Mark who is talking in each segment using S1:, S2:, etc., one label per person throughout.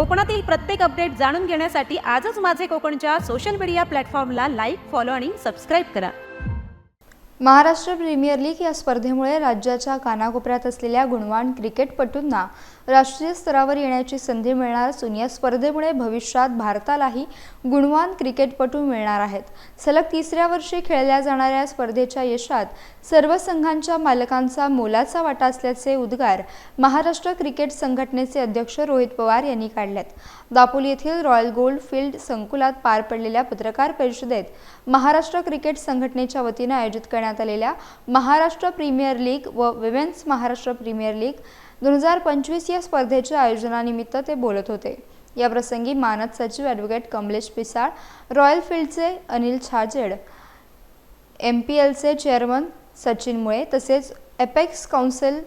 S1: कोकणातील प्रत्येक अपडेट जाणून घेण्यासाठी आजच माझे कोकणच्या सोशल मीडिया प्लॅटफॉर्मला लाईक फॉलो आणि सबस्क्राईब करा.
S2: महाराष्ट्र प्रीमियर लीग या स्पर्धेमुळे राज्याच्या कानाकोपऱ्यात असलेल्या गुणवान क्रिकेटपटूंना राष्ट्रीय स्तरावर येण्याची संधी मिळणार असून या स्पर्धेमुळे भविष्यात भारतालाही गुणवान क्रिकेटपटू मिळणार आहेत. सलग तिसऱ्या वर्षी खेळल्या जाणाऱ्या स्पर्धेच्या यशात सर्व संघांच्या मालकांचा मोलाचा वाटा असल्याचे उद्गार महाराष्ट्र क्रिकेट संघटनेचे अध्यक्ष रोहित पवार यांनी काढलेत दापोली येथील रॉयल गोल्ड फील्ड संकुलात पार पडलेल्या पत्रकार परिषदेत महाराष्ट्र क्रिकेट संघटनेच्या वतीनं आयोजित करण्यात आलेल्या महाराष्ट्र प्रीमियर लीग व विमेन्स महाराष्ट्र प्रीमियर लीग दोन हजार पंचवीस या स्पर्धेच्या आयोजनानिमित्त ते बोलत होते. याप्रसंगी मानद सचिव ॲडव्होकेट कमलेश पिसाळ रॉयल फील्डचे अनिल छाजेड एम पी एलचे चेअरमन सचिन मुळे तसेच एपेक्स काउन्सिल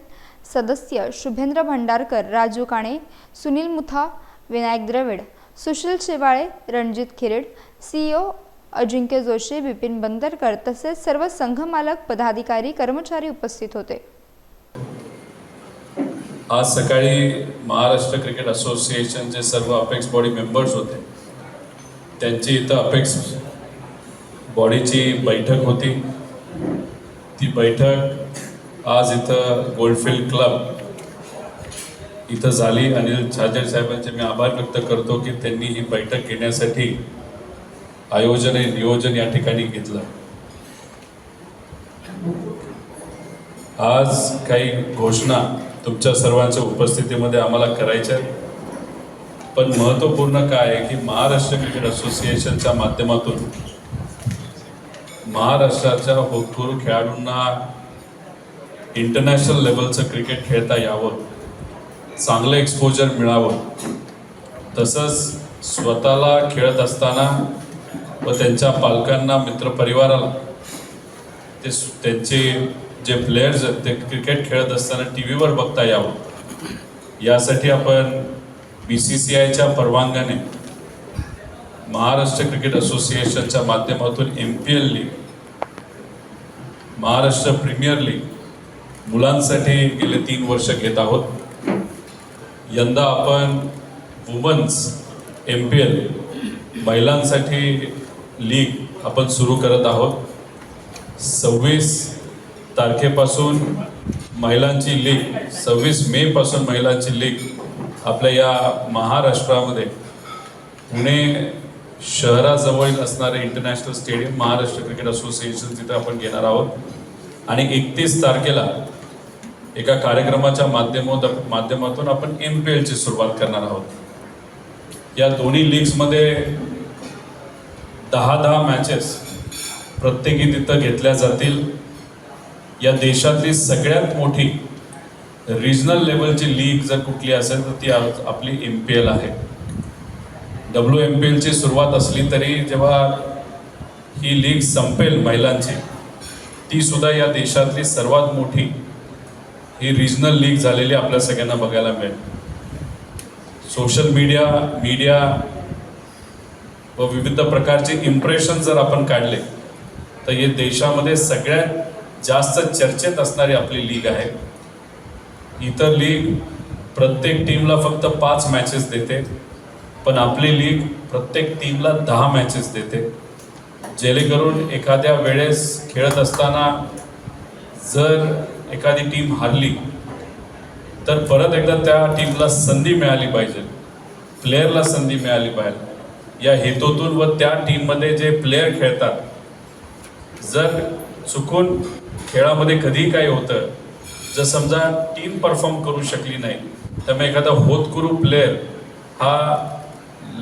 S2: सदस्य शुभेंद्र भंडारकर राजू काणे सुनील मुथा विनायक द्रविड सुशील शेवाळे रणजित खिरेड सीईओ अजिंक्य जोशी बिपिन बंदरकर तसेच सर्व संघमालक पदाधिकारी कर्मचारी उपस्थित होते.
S3: आज सकाळी महाराष्ट्र क्रिकेट असोसिएशनचे सर्व अपेक्स बॉडी मेंबर्स होते त्यांची इथं अपेक्स बॉडीची बैठक होती. ती बैठक आज इथं गोल्डफिल्ड क्लब इथं झाली. अनिल छाजेड साहेबांचे मी आभार व्यक्त करतो की त्यांनी ही बैठक घेण्यासाठी आयोजन आणि नियोजन या ठिकाणी घेतलं. आज काही घोषणा तुमच्या सर्वांच्या उपस्थितीमध्ये आम्हाला करायच्या पण महत्त्वपूर्ण काय आहे की महाराष्ट्र क्रिकेट असोसिएशनच्या माध्यमातून महाराष्ट्राच्या होतकरू खेळाडूंना इंटरनॅशनल लेवलचं क्रिकेट खेळता यावं चांगलं एक्सपोजर मिळावं तसंच स्वतःला खेळत असताना व त्यांच्या पालकांना मित्रपरिवाराला ते त्यांचे जे प्लेयर्स आहेत ते क्रिकेट खेळत असताना टी व्हीवर बघता यावं. यासाठी आपण बी सी सी आयच्या परवानग्याने महाराष्ट्र क्रिकेट असोसिएशनच्या माध्यमातून M P L league Maharashtra premier league मुलांसाठी गेले तीन वर्ष घेत आहोत. यंदा आपण वुमन्स एम पी एल महिलांसाठी लीग आपण सुरू करत आहोत. सव्वीस तारखेपासून महिलांची लीग सव्वीस मे पासून महिलांची लीग आपल्या या महाराष्ट्रामध्ये पुणे शहराजवळ असणारे international stadium Maharashtra cricket association तिथे आपण घेणार आहोत. आणि एकतीस तारखेला एका कार्यक्रमाच्या माध्यमात माध्यमातून आपण एम पी एलची सुरुवात करणार आहोत. या दोन्ही लीग्समध्ये दहा दहा मॅचेस प्रत्येकी तिथं घेतल्या जातील. या देशातली सगळ्यात मोठी रिजनल लेवलची लीग जर कुठली असेल तर ती आपली एम पी एल आहे. डब्ल्यू एम पी एलची सुरुवात असली तरी जेव्हा ही लीग संपेल महिलांची ती सुद्धा या देशातली सर्वात मोठी ही रिजनल लीग झालेली आपल्या सगळ्यांना बघायला मिळेल. सोशल मीडिया मीडिया व विविध प्रकारचे इम्प्रेशन जर आपण काढले तर हे देशामध्ये सगळ्यात जास्त चर्चेत असणारी आपली लीग आहे. इतर लीग प्रत्येक टीमला फक्त पाच मॅचेस देते. पण आपली लीग प्रत्येक टीमला दहा मॅचेस देते. जेणेकरून एखाद्या वेळेस खेळत असताना जर एखादी टीम हारली तर परत एकदा त्या टीमला संधी मिळाली पाहिजे. प्लेयरला संधी मिळाली पाहिजे. या हेतूतून व त्या टीममध्ये जे प्लेयर खेळतात जर चुकून खेळामध्ये कधी काही होतं. जर समजा टीम परफॉर्म करू शकली नाही त्यामुळे एखादा होतकरू प्लेयर हा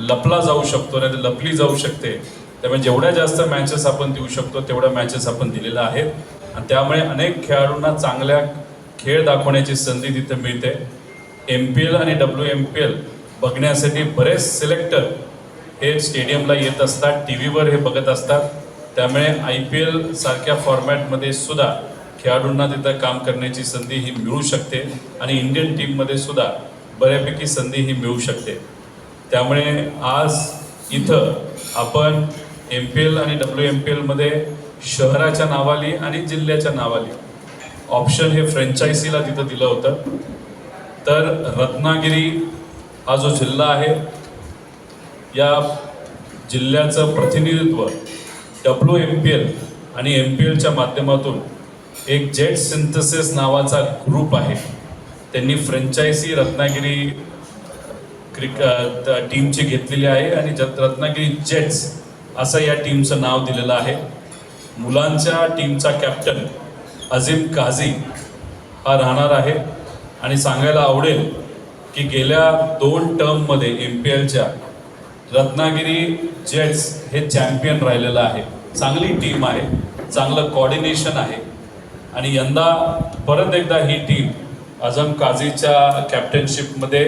S3: लपला जाऊ शकतो नाही तर लपली जाऊ शकते. त्यामुळे जेवढ्या जास्त मॅचेस आपण देऊ शकतो तेवढ्या मॅचेस आपण दिलेल्या आहेत. आणि त्यामुळे अनेक खेळाडूंना चांगल्या खेळ दाखवण्याची संधी तिथे मिळते. एम पी एल आणि डब्ल्यू एम पी एल बघण्यासाठी बरेच सिलेक्टर हे स्टेडियमला येत असतात टी व्हीवर हे बघत असतात. त्यामुळे आय पी एल सारख्या फॉर्मॅटमध्ये सुद्धा खेळाडूंना तिथं काम करण्याची संधी ही मिळू शकते आणि इंडियन टीममध्ये सुद्धा बऱ्यापैकी संधी ही मिळू शकते. त्यामुळे आज इथं आपण एम पी एल आणि डब्ल्यू एम पी एलमध्ये शहराच्या नावाली आणि जिल्ह्याच्या नावाली ऑप्शन हे फ्रँचायझीला तिथं दिलं होतं. तर रत्नागिरी हा जो जिल्हा आहे या जिल्ह्याचं प्रतिनिधित्व डब्ल्यू एम पी एल आणि एम पी एलच्या माध्यमातून एक जेट सिंथसिस नावाचा ग्रुप आहे. त्यांनी फ्रँचायझी रत्नागिरी क्रिक टीमची घेतलेली आहे आणि जत रत्नागिरी जेट्स असं या टीमचं नाव दिलेलं आहे. मुलांच्या टीमचा कॅप्टन अझीम काझी हा राहणार आहे. आणि सांगायला आवडेल की गेल्या दोन टर्ममध्ये एम पी एलच्या रत्नागिरी जेट्स हे चॅम्पियन राहिलेलं आहे. चांगली टीम आहे. चांगलं कॉर्डिनेशन आहे. आणि यंदा परत एकदा ही टीम अझम काझीच्या कॅप्टनशिपमध्ये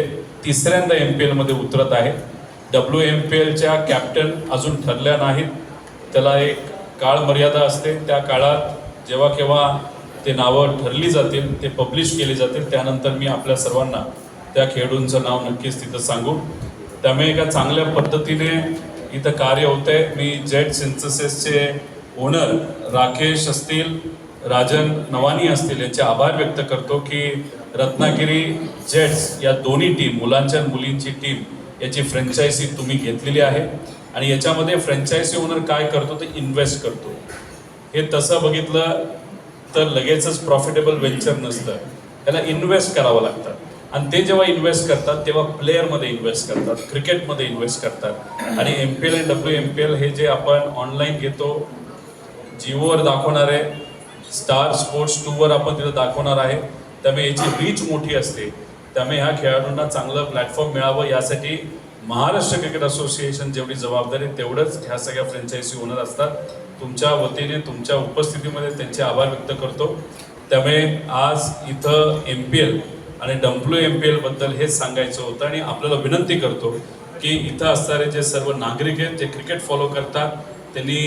S3: तिसऱ्यांदा एम पी एलमध्ये उतरत आहे. डब्ल्यू एम पी एलच्या कॅप्टन अजून ठरल्या नाहीत. त्याला एक काळ मर्यादा असते. त्या काळात जेव्हा केव्हा ते नावं ठरली जातील ते पब्लिश केली जातील त्यानंतर मी आपल्या सर्वांना त्या खेळाडूंचं नाव नक्कीच तिथं सांगू. त्यामुळे एका चांगल्या पद्धतीने इथं कार्य होतंय. मी जेट सिन्थसिसचे ओनर राकेश असतील राजन नवानी असतील यांचे आभार व्यक्त करतो की रत्नागिरी जेट्स या दोन्ही टीम मुलांच्या मुलींची टीम याची फ्रँचायझी तुम्ही घेतलेली आहे. आणि याच्यामध्ये फ्रँचायझी ओनर काय करतो ते इन्व्हेस्ट करतो. हे तसं बघितलं तर लगेचच प्रॉफिटेबल व्हेंचर नसतं. त्याला इन्व्हेस्ट करावं लागतं. आणि ते जेव्हा इन्व्हेस्ट करतात तेव्हा प्लेअरमध्ये इन्व्हेस्ट करतात क्रिकेटमध्ये इन्व्हेस्ट करतात. आणि एम पी एल आणि डब्ल्यू एम पी एल हे जे आपण ऑनलाईन घेतो जिओवर दाखवणार आहे स्टार स्पोर्ट्स टूवर आपण तिथं दाखवणार आहे त्यामुळे याची रीच मोठी असते. त्यामुळे ह्या खेळाडूंना चांगलं प्लॅटफॉर्म मिळावं यासाठी महाराष्ट्र क्रिकेट असोसिएशन जेवढी जबाबदारी तेवढंच ह्या सगळ्या फ्रँचायझी ओनर असतात. तुमच्या वतीने तुमच्या उपस्थितीमध्ये त्यांचे आभार व्यक्त करतो. त्यामुळे आज इथं एम पी एल आणि डब्ल्यू एम पी एलबद्दल हेच सांगायचं होतं आणि आपल्याला विनंती करतो की इथं असणारे जे सर्व नागरिक आहेत जे क्रिकेट फॉलो करतात त्यांनी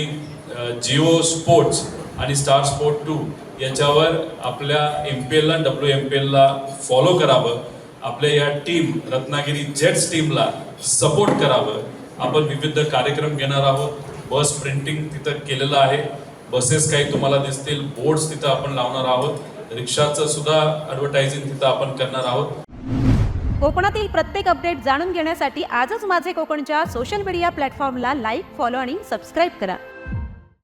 S3: जिओ स्पोर्ट्स आणि स्टार स्पोर्ट टू याच्यावर आपल्या एम पी एलला डब्ल्यू एम पी एलला फॉलो करावं. आपल्या या टीम रत्नागिरी जेट्स टीमला सपोर्ट करावं. आपण विविध कार्यक्रम घेणार आहोत. बस प्रिंटिंग तिथं केलेलं आहे. बसेस काही तुम्हाला दिसतील. बोर्ड्स तिथं आपण लावणार आहोत. रिक्षाचं सुद्धा ॲडव्हर्टायझिंग तिथं आपण करणार आहोत.
S1: कोकणातील प्रत्येक अपडेट जाणून घेण्यासाठी आजच माझे कोकणच्या सोशल मीडिया प्लॅटफॉर्मला लाईक फॉलो आणि सबस्क्राईब करा.